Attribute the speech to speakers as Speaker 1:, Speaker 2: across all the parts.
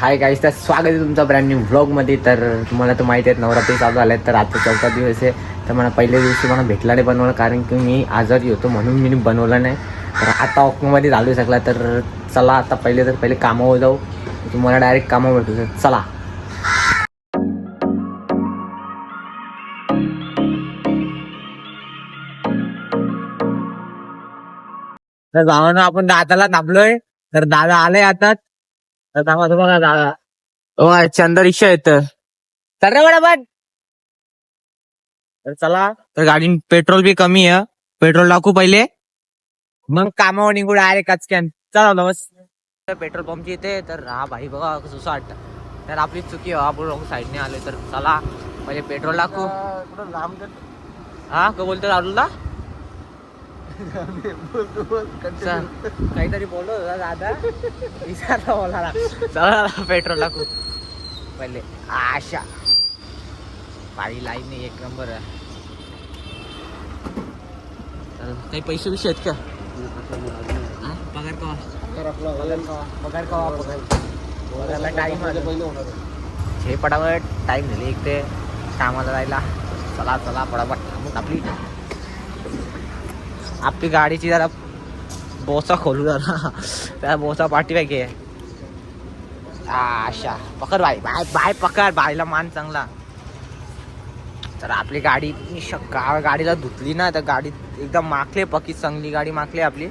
Speaker 1: Hi guys तर स्वागत आहे तुमचा ब्रँड न्यू व्लॉगमध्ये तर तुम्हाला तर माहिती आहे नवरात्री चालू आले तर आता चौथा दिवस आहे. तर मला पहिल्या दिवशी मला भेटला नाही बनवलं कारण की मी आजारी होतो म्हणून मी बनवलं नाही. तर आता ऑक्टोमध्ये चालू शकला तर चला आता पहिले तर पहिले कामावर जाऊ. तुम्हाला डायरेक्ट कामावर भेटू. तर चला. तर जाऊन आपण दादाला थांबलोय. तर दादा आले आता. थांबा तो बघा दादा ओ चंद्र रिक्षा येत तर. रे बरोबर तर चला. तर गाडी पेट्रोल बी कमी आहे. पेट्रोल टाकू पहिले. मग कामावर निघू डायरेक्ट कचक्यान. चला नमस. पेट्रोल पंपची येते तर हा भाई बघा कसं वाटतं. तर आपली चुकी आहे आपण साईडने आले तर चला. पहिले पेट्रोल टाकू. हा का बोलतो राहुलला काहीतरी बोललो होता दादा. विचारला चला पेट्रोल टाकू. पहिले आशा. गाडी लाईन नाही एक नंबर आहे. काही पैसे बिशे आहेत का? पगार का पगार का पगार पगारला टाइम हे पटापट टाइम झाले एक ते. कामाला जायला. चला चला पटापट. थांबून आपली. आपली गाडीची जरा बोचा खोलू जरा त्या बोचा पाठीमागे आहे आशा पकड बाय बाय बाय पकड बायला मान चांगला। तर आपली गाडी शक्का गाडीला धुतली ना तर गाडी एकदम माखले पकी चांगली गाडी माखली आपली.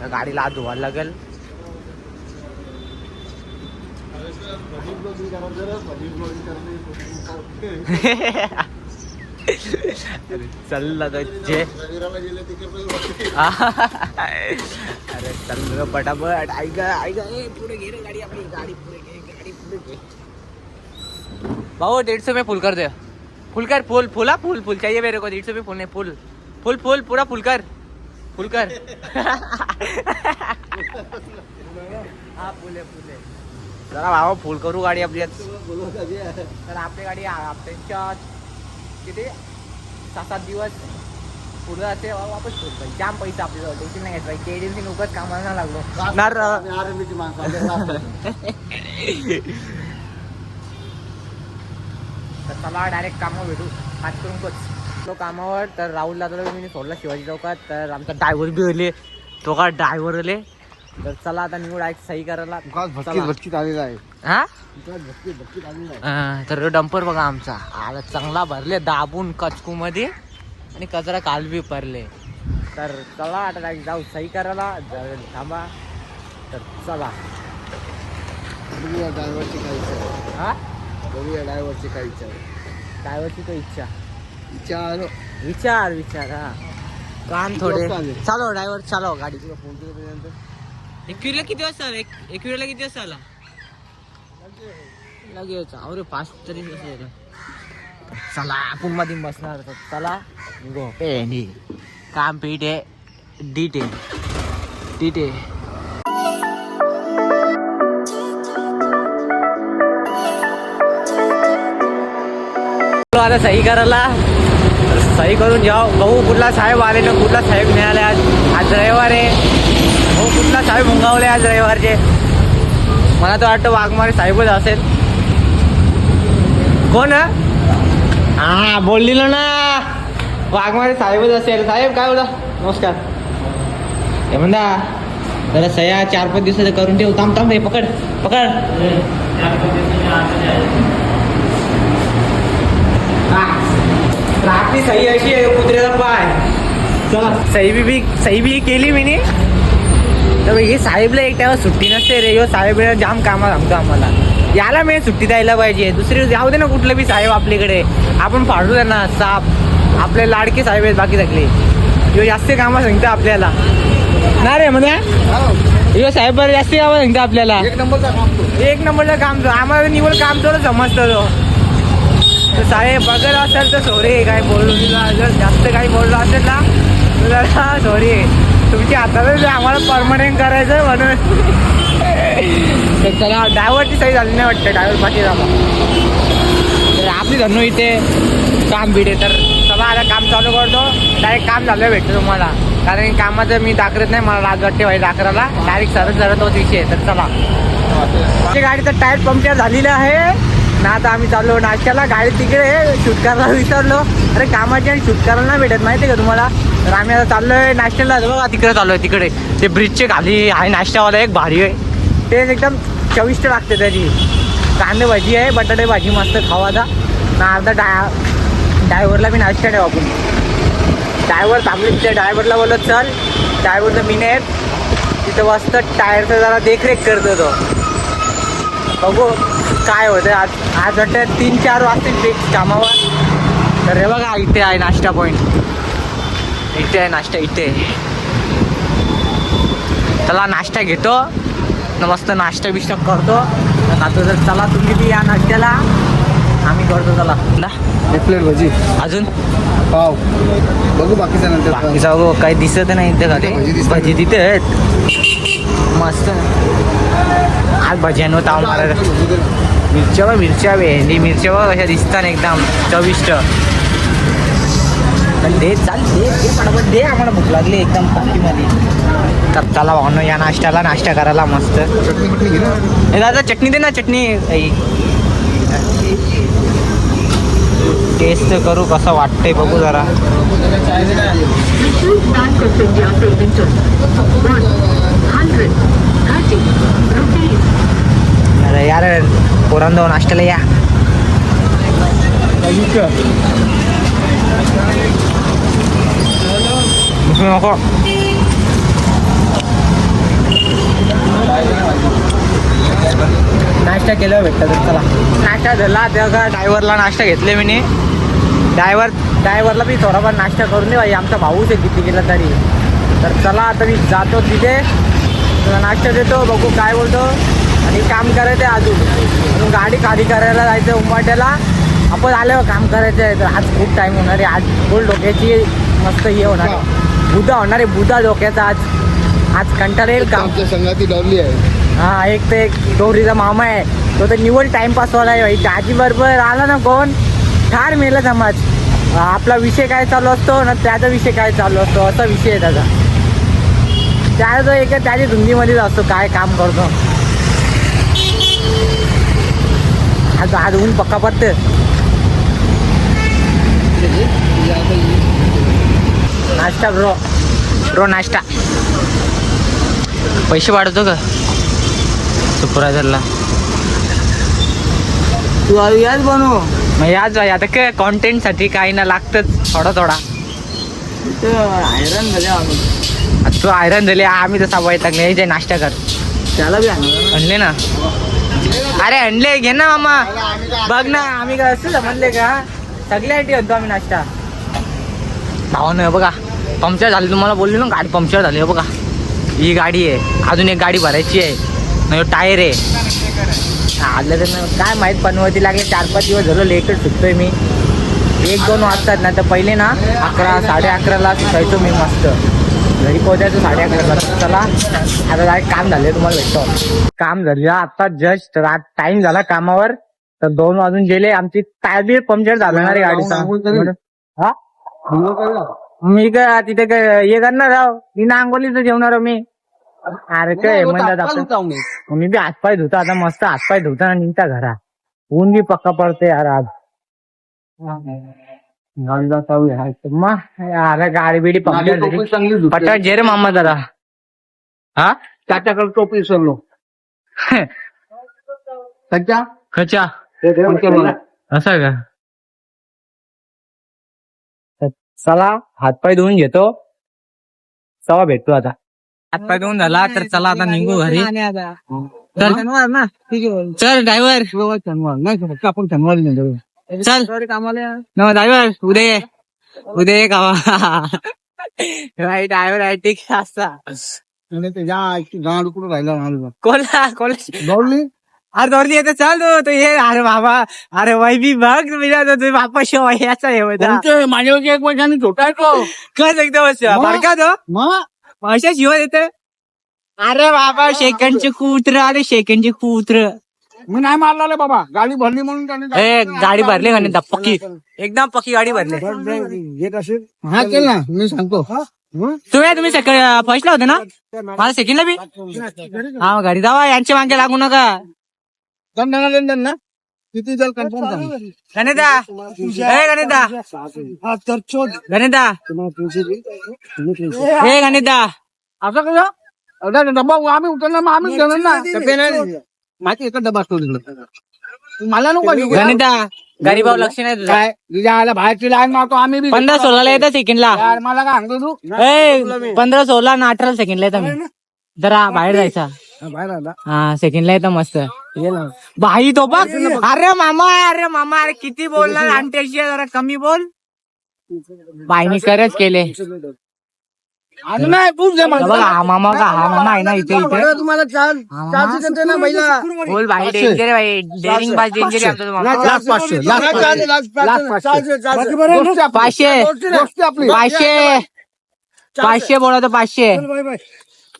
Speaker 1: तर गाडीला आज धुवायला लागेल. चल जे. अरे चल पटापट. ऐक ऐक ए, पुढे घे रे गाडी आपली गाडी पुढे घे गाडी पुढे घे. भाऊ डेढ़ सौ में फुल कर दे. फुल कर फुल फुला फुल फुल. चाहिए मेरे को डेढ़ सौ में फुल नहीं फुल. फुल फुल पूरा फुल कर. फुल कर. हा फुले फुले जरा भावा फुल करू गाडी आपली. तर आपली गाडी त्यांच्या किती सात सात दिवस पुढे जाते वापस पाहिजे जाम पैसा आपल्याला टेन्शन नाही घ्यायचं. के एजन्सी उगाच कामाला नाही लागलो. नार तर चला डायरेक्ट कामावर भेटू. हात करून कोच. तो कामावर तर राहुलला तर मी सोडला शिवाजी चौकात. तर आमचा ड्रायव्हर बी आले तो का ड्रायव्हर आले तर चला आता निवड आहे सही करायला. चला.
Speaker 2: भटकीत आलेला आहे.
Speaker 1: हा?
Speaker 2: भटकीत भटकीत आलेला आहे.
Speaker 1: तर डंपर बघा आमचा. आला चांगला भरले दाबून कचकू मध्ये आणि कचरा काल बी भरले तर चला आता direct जाऊ सही करायला. जरा थांबा. तर चला.
Speaker 2: बघूया ड्रायव्हरची काय इच्छा आहे.
Speaker 1: हा?
Speaker 2: बघूया ड्रायव्हरची काय इच्छा आहे.
Speaker 1: ड्रायव्हरची तो इच्छा.
Speaker 2: आलो
Speaker 1: विचार विचार हा. कान थोडे? चालो ड्रायव्हर चालव गाडी.
Speaker 2: तुला फोन केल्यानंतर
Speaker 1: एकविरला किती वाजता आला? एकविरला किती वाजता आला? लगेच अरे पाच तरी चला आपण मध्ये बसणार चला गो पेंडी काम आहे. डीटे डीटे आता सही करायला. सही करून जाऊ गहू कुठला साहेब आले ना कुठला साहेब नाही आले आज आज रविवार आहे. कुठला साहेब मुंगावले आज रविवारचे? मला तर वाटतं वाघमारे साहेबच असेल. कोण हा? बोललेलो ना वाघमारे साहेबच असेल. साहेब काय बोला नमस्कार. हे म्हणता जरा सया चार पाच दिवसाचं करून ठेव. थांब थांब हे पकड पकड. रात्री सही अशी आहे कुत्र्याचा पाय. चला. सही बी सही बी केली मी तर हे साहेबला एक टाइम सुट्टी नसते रे. यो साहेब जाम कामात सांगतो आम्हाला. याला मी सुट्टी द्यायला पाहिजे. दुसरी जाऊ दे ना कुठलं बी साहेब आपल्याकडे. आपण फाडू दे ना साप. आपले लाडके साहेब आहेत बाकी सगळे. यो जास्त कामं सांगतो आपल्याला. ना रे म्हणजे यो साहेब बरं जास्त कामं सांगतो आपल्याला.
Speaker 2: एक नंबरचा काम तो.
Speaker 1: एक नंबरचं काम तो. आम्हाला निवड काम तो समजतं तो. तर साहेब बघत असेल तर सॉरी काय बोललो तुला जर जास्त काही बोललो असेल ना सॉरी तुमची हातातच आम्हाला परमनंट करायचं म्हणून. त्याला चला ड्रायव्हरची सही झाली नाही वाटतं ड्रायव्हर पाठी राहा तर आपली धरणो इथे काम भिडे तर चला आता काम चालू करतो. डायरेक्ट काम झालं भेटतं तुम्हाला. कारण कामाचं मी दाखरत नाही मला लाज वाटते भाई दाखराला डायरेक्ट सरत सरत होत विषय तर चला. गाडी तर टायर पंक्चर झालेलं आहे. ना आता आम्ही चाललो नाश्त्याला. गाडी तिकडे शूट करायला विसरलो. अरे कामाची आणि शूट करायला नाही भेटत माहिती का तुम्हाला? तर आम्ही आता चाललोय नाश्त्याला बघा तिकडे चाललोय तिकडे. ते ब्रिजचे खाली आहे नाश्त्यावाला एक भारी आहे. ते एकदम चविष्ट लागते त्याची. कांदे भाजी आहे बटाटे भाजी मस्त खावाचा ना अर्धा डाय डायव्हरला मी नाश्ता ठेवा आपण. डायव्हर थांबले त्या डायव्हरला बोलत चल. डायव्हरचं मी नाही तिथं मस्त टायरचं जरा देखरेख करतो तो. बघू काय होतं आज आज वाटतं तीन चार वाजतील फिक्स कामावर. तर हे बघा इथे आहे नाश्ता पॉईंट इथे आहे नाश्ता इथे चला नाश्ता घेतो. मस्त नाश्ता बिष्टा करतो. आता जर चला तुम्ही बी या नाश्त्याला. आम्ही करतो चला.
Speaker 2: एक प्लेट भजी.
Speaker 1: अजून?
Speaker 2: पाव. बघू बाकीच्या नंतर.
Speaker 1: बाकीचा बघ काही दिसत नाही इथे
Speaker 2: दिसतात.
Speaker 1: भजी तिथे आहेत. मस्त. आज भज्यांवर ताव मारायला. मिरच्या मिरच्या भेंडी मिरच्या कशा दिसतात एकदम चविष्ट. दे चाल दे दे पटापट दे आम्हाला भूक लागली एकदम पाठीमध्ये तर चला भावनो या नाश्त्याला नाश्ता करायला मस्त.
Speaker 2: चटणी ना
Speaker 1: ए दादा चटणी दे ना चटणी. टेस्ट करू कसं वाटतंय बघू जरा.
Speaker 3: Please bank savings of one hundred thirty rupees.
Speaker 1: अरे यार पोरांनो नाश्त्याला या. दुसरं नको नाश्ता केलं भेटतं तर चला? नाश्ता झाला. तेव्हा ड्रायव्हरला नाश्ता घेतले मी. ड्रायव्हर ड्रायव्हरला बी थोडाफार नाश्ता करून दे भाई आमचा भाऊच आहे किती गेला तरी. तर चला आता मी जातो तिथे. तुला नाश्ता देतो बघू काय बोलतो. आणि काम करायचं आहे अजून. अजून गाडी खाली करायला जायचं उंबाट्याला आपण आल्यावर काम करायचं आहे तर आज खूप टाईम होणार आहे. आज फुल डोक्याची मस्त हे होणार बुधा होणार आहे बुधा डोक्याचा आज. आज कंटाळा येईल काम
Speaker 2: आमच्या संघाती डॉली आहे.
Speaker 1: हा एक तर एक डोरीचा मामा आहे. तो तर निवड टाइमपास वाला आहे भाई. दाजी बरोबर आला ना कोण? ठार मेला समाज. आपला विषय काय चालू असतो ना त्याचा विषय काय चालू असतो? असा विषय आहे त्याचा. त्याचा तो एक त्याच्या धुंदीमध्येच असतो काय काम करतो. आज आज ऊन पक्का पडते नाश्ता ब्रो. ब्रो नाश्ता. पैसे वाढवतो का? सुपरवायझरला
Speaker 2: तू याच बनव.
Speaker 1: मग याच आहे. आता काय कॉन्टेंटसाठी काही ना लागतच. थोडा थोडा.
Speaker 2: आयरन झाले आम्ही.
Speaker 1: आता तू आयरन झाले आम्ही तर सवय टाकले हे जे नाश्ता कर.
Speaker 2: त्याला बी आणलं
Speaker 1: आणले ना? अरे आणले. घे ना मामा. बघ ना आम्ही काय असं समजले का? सगळ्यासाठी होतो आम्ही नाश्ता. भावानं बघा. पंक्चर झाली तुम्हाला बोलली ना गाडी पंक्चर झाली बघा. ही गाडी आहे. अजून एक गाडी भरायची आहे. न टायर आहे. आलं तर काय माहीत पनवती लागले चार पाच दिवस झालं लेटच सुटतोय मी. एक दोन वाजतात ना तर पहिले ना अकरा साडे अकराला सुटायचो मी मस्त. घरी पोहोचायचो साडे अकराला चला आता काय काम झाले तुम्हाला भेटतो. काम झाले आता जस्ट रात टाइम झाला कामावर. तर दोन वाजून गेले आमची टायर बी पंक्चर झालं ना रे गाडीचा. हा? मी काय तिथे काय हे करणार राव मी ना अंगोलीचं जेवणार मी. अरे काय म्हणतात आपण मी बी हातपाय धुतो आता मस्त हातपाय धुतो आणि निघता घरा ऊन बी पक्का पडते यार आज. मग. अरे गाडी बिडी
Speaker 2: चांगली
Speaker 1: पटाट जे रे मामा जरा. हा?
Speaker 2: त्याच्याकडे टोपी विसरलो त्याच्या
Speaker 1: खचा असं का? चला हातपाय धुवून घेतो. चला भेटतो आता. हातपाय धुवून झाला तर चला आता निघू घरी. चल. चल ड्रायव्हर.
Speaker 2: आपण शनिवारी नाही
Speaker 1: चल. न ड्रायव्हर उद्या. ये उद्या ये का राईट ड्रायव्हर आहे ठीक असता
Speaker 2: गाड कुठं राहिला माणूस
Speaker 1: कोला कोला
Speaker 2: दौडली
Speaker 1: अरे दौडी येते चल तू ये. अरे बाबा अरे वै बी बघ तुझ्या तुझे बापा शिव याचा हे होता
Speaker 2: माझ्यावरती एक वर्षाने छोटा आहे तो.
Speaker 1: काय एकदम
Speaker 2: मग?
Speaker 1: बारका तो?
Speaker 2: मग?
Speaker 1: अशा शिव येते? अरे बाबा शेकंडचे कुत्र अरे शेकंडचे कुत्र.
Speaker 2: मी नाही मारला रे बाबा. गाडी भरली म्हणून त्याने
Speaker 1: ए गाडी भरली का नाही पक्की. एकदम पक्की गाडी भरली.
Speaker 2: घेत असेल? हा केल ना मी सांगतो.
Speaker 1: तुम्ही तुम्ही फर्स्टला होते ना? मला सेकंडला बी? हा मग घरी जावा यांच्या मागे लागू नका.
Speaker 2: ना? किती जल कन्फर्म सांग
Speaker 1: गणिता! ए गणिता!
Speaker 2: हा तर चोद.
Speaker 1: गणिता!
Speaker 2: तुम्ही
Speaker 1: ए गणिता!
Speaker 2: असं कसं? अरे डब्बा आम्ही उतरला मग आम्ही घेणार ना? डबे नाही माहिती एका डबा असतो मला नको.
Speaker 1: गणिता गरीबावर लक्ष नाही तुझं.
Speaker 2: काय? तुझ्या आला बाहेरची लाईन मारतो आम्ही बी
Speaker 1: पंधरा सोळाला येतं सेकंडला.
Speaker 2: यार मला काय सांगतो तू?
Speaker 1: ए पंधरा सोळा ना अठरा सेकंडला येतं मी. जरा बाहेर जायचा.
Speaker 2: बाहेर आला.
Speaker 1: हा सेकंडला येतं मस्त.
Speaker 2: ये ना.
Speaker 1: बाई तो बघ. अरे मामा अरे मामा अरे किती बोलणार? आंट्याशी जरा कमी बोल. बाईनी खरंच केले.
Speaker 2: आणि नाही खूप जमा
Speaker 1: बघ हा मामा का हा मामा आहे ना इथे इथे.
Speaker 2: बरं, तुम्हाला
Speaker 1: हा,
Speaker 2: ना बैला
Speaker 1: बोल भाई डेंजर आहे भाई. डेअरिंग बाज डेंजर आहे आमचा तो मामा.
Speaker 2: लास्ट पाचशे लास्ट पाचशे. लास्ट पाचशे. गोष्ट आपली.
Speaker 1: पाचशे.
Speaker 2: गोष्ट आपली.
Speaker 1: पाचशे. पाचशे बोला तर पाचशे.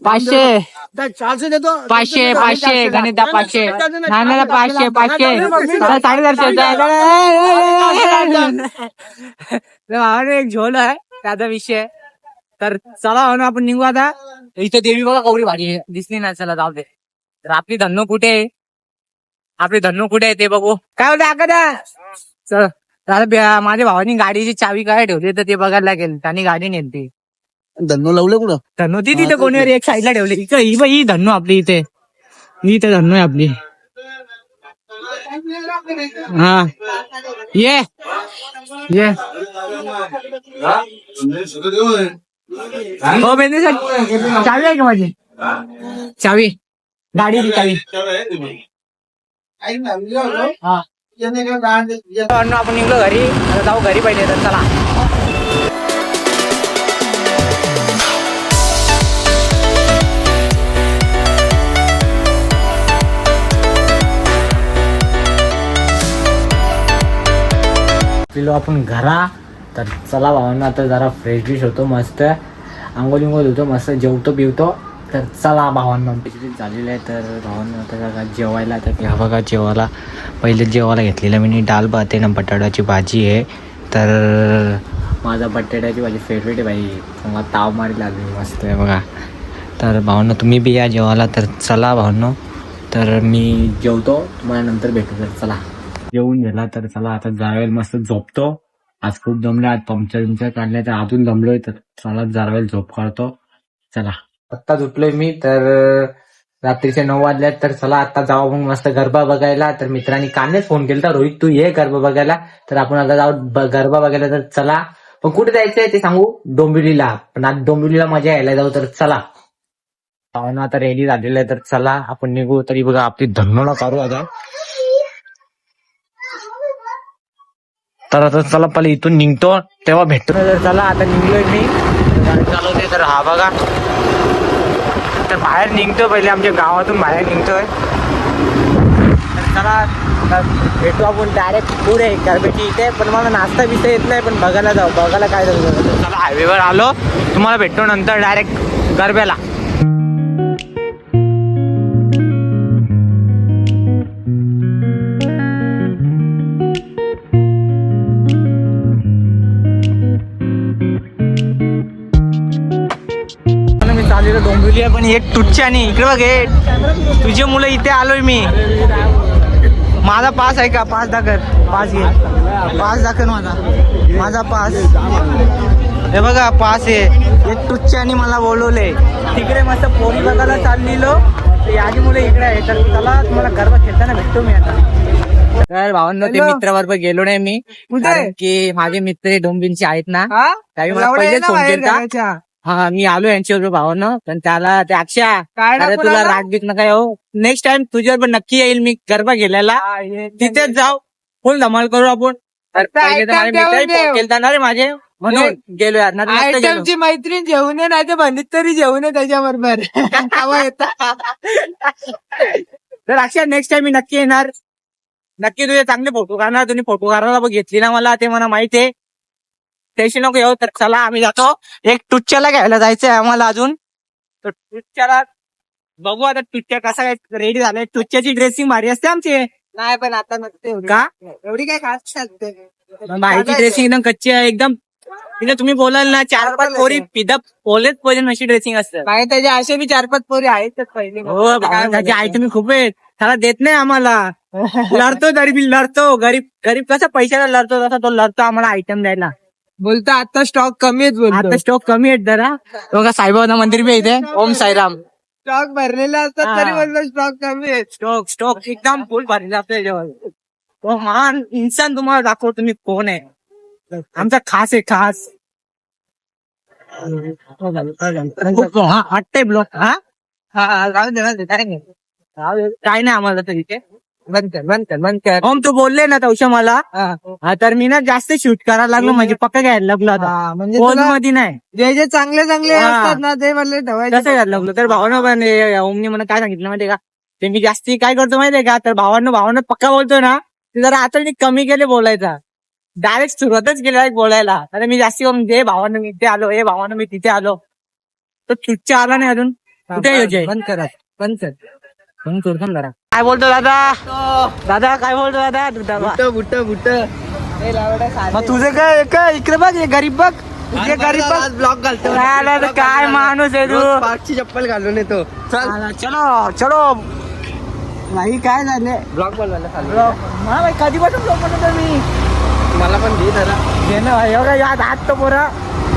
Speaker 1: पाचशे
Speaker 2: चारशे देतो
Speaker 1: पाचशे पाचशे गणिता पाचशे नाही पाचशे पाचशे साडेचारशे एक झोल आहे त्याचा विषय तर चला हो ना आपण निघू आता इथे देवी बघा कवडी भारी आहे दिसली नाही चला जाऊ दे तर आपली धन्नो कुठे आहे आपली धन्नो कुठे आहे ते बघू काय होतं आका चल माझ्या भावानी गाडीची चावी काय ठेवली तर ते बघायला लागेल त्यांनी गाडी नेलती
Speaker 2: धन्नो लावलं कुठं?
Speaker 1: धन्नो ती तिथे कोणीवर एक साईडला ठेवली. इकडे ही बाई ही धन्नो आपली इथे. ही इथे धन्नो आहे आपली. हा. ये. ये. हो बेंदे सर. चावी आहे का माझी? चावी. गाडी चावी. हा. आपण निघलो घरी. आता जाऊ घरी पहिले तर चला. गेलो आपण घरा. तर चला भावांना आता जरा फ्रेश बिश होतो मस्त. आंघोळ विंघोळ होतो मस्त जेवतो पिवतो. तर चला भावांना बिस्किट झालेलं आहे तर भावांना आता जरा जेवायला तर ह्या बघा जेवायला. पहिले जेवायला घेतलेलं मी डाल भात आहे ना बटाट्याची भाजी आहे. तर माझा बटाट्याची भाजी फेवरेट आहे भाई मला ताव मारी लागली मस्त आहे बघा. तर भावांना तुम्ही बी या जेवायला तर चला भावांनो. तर मी जेवतो तुम्हाला नंतर भेटू तर चला. जेवून गेला तर चला आता जावेल मस्त झोपतो. आज खूप दमले आज पंक्चर बिंक्चर काढले तर अजून दमलोय तर चला जावेल झोप काढतो. चला. आत्ता झोपलोय मी तर रात्रीचे नऊ वाजल्यात तर चला आता जाऊ मग मस्त गरबा बघायला. तर मित्रांनी कालनेच फोन केला रोहित तू ये गरबा बघायला. तर आपण आता जाऊ ब- गरबा बघायला तर चला. पण कुठे जायचंय ते सांगू? डोंबिवलीला. पण आज डोंबिवलीला मजा यायला जाऊ तर चला. पाहुणा आता रेडी झालेला आहे तर चला. आपण निघू तरी बघा आपली धन्नोला करू आता. तर आता चला पहिले इथून निघतो. तेव्हा भेटतो. तर चला आता निघलोय मी. गाडी चालवते तर हा बघा. तर बाहेर निघतो पहिले आमच्या गावातून बाहेर निघतोय. तर चला भेटू आपण डायरेक्ट पुढे गरबेची इथे. पण मला नाश्ता बिस्ता येत नाही पण बघायला जाऊ. बघायला काय जाऊ चला हायवेवर आलो. तुम्हाला भेटतो नंतर डायरेक्ट गरब्याला डोंबिवली आहे पण एक तुच्च्यानी इकडे बघ हे. तुझे मुलं इथे आलोय मी. माझा पास आहे का? पास दाखल. पास घे. पास दाखल माझा. माझा पास. हे बघा पास आहे एक तुच्च्यानी मला बोलवले. तिकडे मस्त पोरी बघायला चाललेलो. आधी मुलं इकडे आहे. तर चला तुम्हाला गरबा खेळताना भेटतो मी आता. तर भावांनो ते मित्राबरोबर गेलो नाही मी. की माझे मित्र डोंबिवलीचे आहेत ना. त्यावेळी मला पहिलेच फोन केला हा मी आलो यांच्याबरोबर भावानं. पण त्याला ते अक्षा अरे तुला राग बीत नका येऊ. नेक्स्ट टाइम तुझ्याबरोबर नक्की येईल मी गरबा गेल्याला तिथेच जाऊ. फुल धमाल करू आपण. पहिले तर माझे मित्रही phone केलता ना रे माझे. म्हणून गेलो यार तर गेलो.
Speaker 4: आयटमची मैत्रीण जेवण ये नाही तर बंदित तरी जेवण आहे त्याच्याबरोबर. हवा येतात
Speaker 1: तर अक्षय नेक्स्ट टाइम मी नक्की येणार. नक्की तुझे चांगले फोटो काढणार. तुम्ही फोटो काढायला बघ घेतली ना मला ते मला माहिती आहे. टेन्शन नको येऊ तर चला आम्ही जातो. एक टुच्च्याला घ्यायला जायचंय आम्हाला अजून. तर टुच्च्याला बघू आता टुच्च्या कसा काय रेडी झालाय. टुच्च्याची ड्रेसिंग भारी असते आमची.
Speaker 4: नाही पण आता नसते.
Speaker 1: का?
Speaker 4: एवढी काय खास
Speaker 1: बाईची ड्रेसिंग एकदम कच्ची आहे एकदम. तिने तुम्ही बोलाल ना चार पाच पोरी पिदा पोलेच पोले अशी ड्रेसिंग असतं.
Speaker 4: काय त्याच्या असे बी चार पाच पोरी आहेतच पहिले
Speaker 1: हो त्याचे आयटम खूप आहेत. त्याला देत नाही आम्हाला. लढतो गरीब लढतो. गरीब गरीब कसा पैशाला लढतो तसा तो लढतो आम्हाला आयटम द्यायला.
Speaker 4: बोलतो आता स्टॉक कमी आहेत बोलतो.
Speaker 1: आता स्टॉक कमी आहेत जरा. बघा साईबाबा मंदिर बी आहे इथे ओम साईराम.
Speaker 4: स्टॉक भरलेले असतात. तरी बोलतो स्टॉक कमी आहेत.
Speaker 1: स्टॉक स्टॉक एकदम फुल भरलेला असतो याच्यावर. तो महान इन्सान तुम्हाला दाखवतो तुम्ही कोण आहे. आमचा खास आहे खास. हा वाटतंय ब्लॉक हा?
Speaker 4: हा राहू दे राहू दे काय नाही.
Speaker 1: आम्हाला तर
Speaker 4: बंद कर बंद कर बंद कर
Speaker 1: ओम तू बोलले ना तवशा मला?
Speaker 4: हा.
Speaker 1: हा, तर मी ना जास्त शूट करायला लागलो म्हणजे पक्का घ्यायला लागलो आता.
Speaker 4: हा, म्हणजे
Speaker 1: फोन
Speaker 4: तुला
Speaker 1: मध्ये नाही.
Speaker 4: जे जे चांगले चांगले
Speaker 1: हा.
Speaker 4: असतात ना ते म्हणले ठेवायचे.
Speaker 1: कसं घ्यायला लागलो. तर भावानं पण हे- ओमने मला काय सांगितलं माहितीये का? ते मी जास्ती काय करतो माहितीये का? तर भावानं भावानं पक्का बोलतो ना ते जरा आता मी कमी केले बोलायचा. डायरेक्ट सुरुवातच केली direct बोलायला. आता मी जास्ती करून दे भावानं मी इथे आलो हे भावानं मी तिथे आलो. तो तुझच्या आला नाही अजून. कुठे
Speaker 4: बंद करा बंद कर.
Speaker 1: ना जरा. काय बोलतो दादा? दादा काय बोलतो दादा? दादा.
Speaker 4: बुट बुट
Speaker 1: मग तुझं काय काय? इकडे बघ हे गरीब बघ. तुझे गरीब बघ.
Speaker 4: ब्लॉक घालतो
Speaker 1: काय माणूस आहे तू?
Speaker 4: पाचची चप्पल घालून येतो. चल.
Speaker 1: चलो चलो.
Speaker 4: नाही काय झाले ब्लॉक बनवायला
Speaker 1: भाई कधीपासून ब्लॉग बनवतो मी?
Speaker 4: मला पण दे जरा.
Speaker 1: घे ना एवढा याद हात तो पोरा.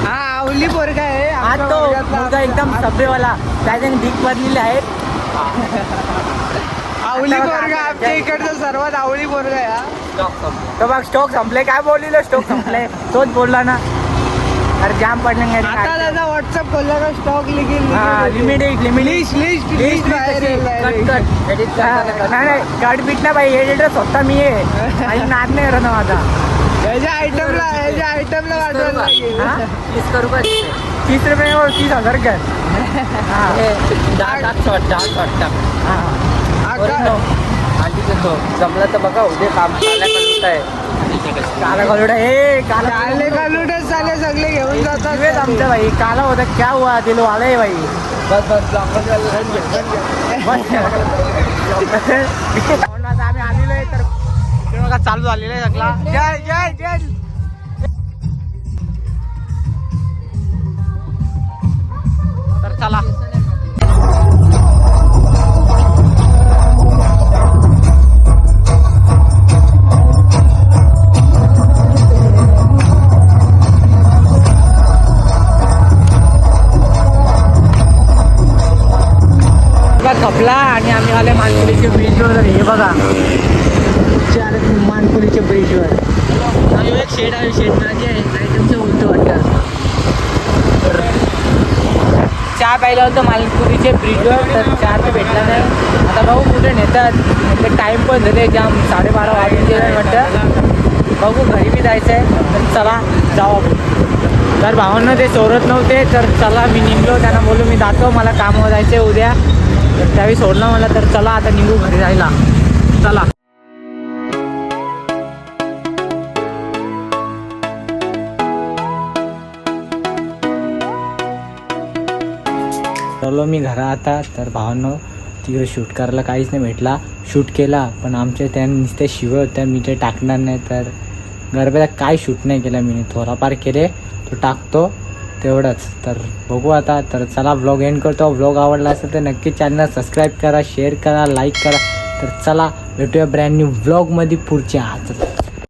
Speaker 4: हा आवली पोरगा आहे. आमच्या
Speaker 1: तो. एकदम सभ्यवाला. त्याच्याने भीक बदलेले आहेत
Speaker 4: आवली पोरगा आमच्या इकडचं सर्वात आवली पोरगा आहे हा.
Speaker 1: तो बघ स्टॉक संपले. काय बोललेलो? स्टॉक संपले. तोच बोलला ना. अरे जाम पडले
Speaker 4: आता त्याचा व्हॉट्सअप खोलला का स्टॉक
Speaker 1: हा limited limited
Speaker 4: list list list बाहेर येईल direct.
Speaker 1: नाही नाही. कट बीट ना भाई एडिटर स्वतः मी आहे. आणि नाद नाही करत माझा.
Speaker 4: याच्या आयटमला याच्या आयटमला वाटवायला लागेल.
Speaker 1: हा?
Speaker 2: तीस करू का?
Speaker 1: तीस रुपये और तीस हजार कर. हा. हा.
Speaker 2: आधी देतो जमलं तर बघा उद्या काम चालल्या आहे.
Speaker 1: काला गलुडा हे काला
Speaker 4: काले कालुटच चाले सगळे घेऊन जातात
Speaker 1: वेद आमचा भाई काला होता क्या हुआ दिल वाला है भाई
Speaker 2: बस बस. ब्लॉक
Speaker 1: आम्ही आलेलो आहे तर बघा चालू झालेलं आहे सगळा. जय जय जय. तर चला. बघा आणि आम्ही आले मानकुलीच्या ब्रिजवर हे बघा. इथे आले मानकुलीच्या ब्रिजवर आणि एक शेड आहे शेड माझे आयटमचं उलटं वाटतं. चहा प्यायला होतं मालपुरीचे ब्रिजवर तर चहा तर भेटला नाही. आता भाऊ कुठे नेतात? ते टाईम पण झाले जाम साडेबारा वाजले वाटतं. बघू घरी बी जायचं आहे तर चला जाऊ. आपण तर भावांना ते सोडत नव्हते तर चला मी निघलो. त्यांना बोलू मी जातो मला कामावर जायचं आहे उद्या. तर त्यावेळी सोडलं मला तर चला आता निघू घरी जायला. चला. चलो मी घरा आता तर भावांनो तिकडे शूट करायला काहीच नाही भेटला. शूट केला पण आमच्या त्या नुसत्या शिव होत्या मी ते टाकणार नाही तर गरब्याला काय शूट नाही केलं मी थोडाफार केले तो टाकतो. तेवढंच. तर बघू आता. तर चला व्लॉग एंड करतो. व्लॉग आवडला असेल तर नक्की चॅनल सबस्क्राईब करा शेअर करा लाईक करा. तर चला भेटूया ब्रँड न्यू व्लॉगमध्ये पुढच्या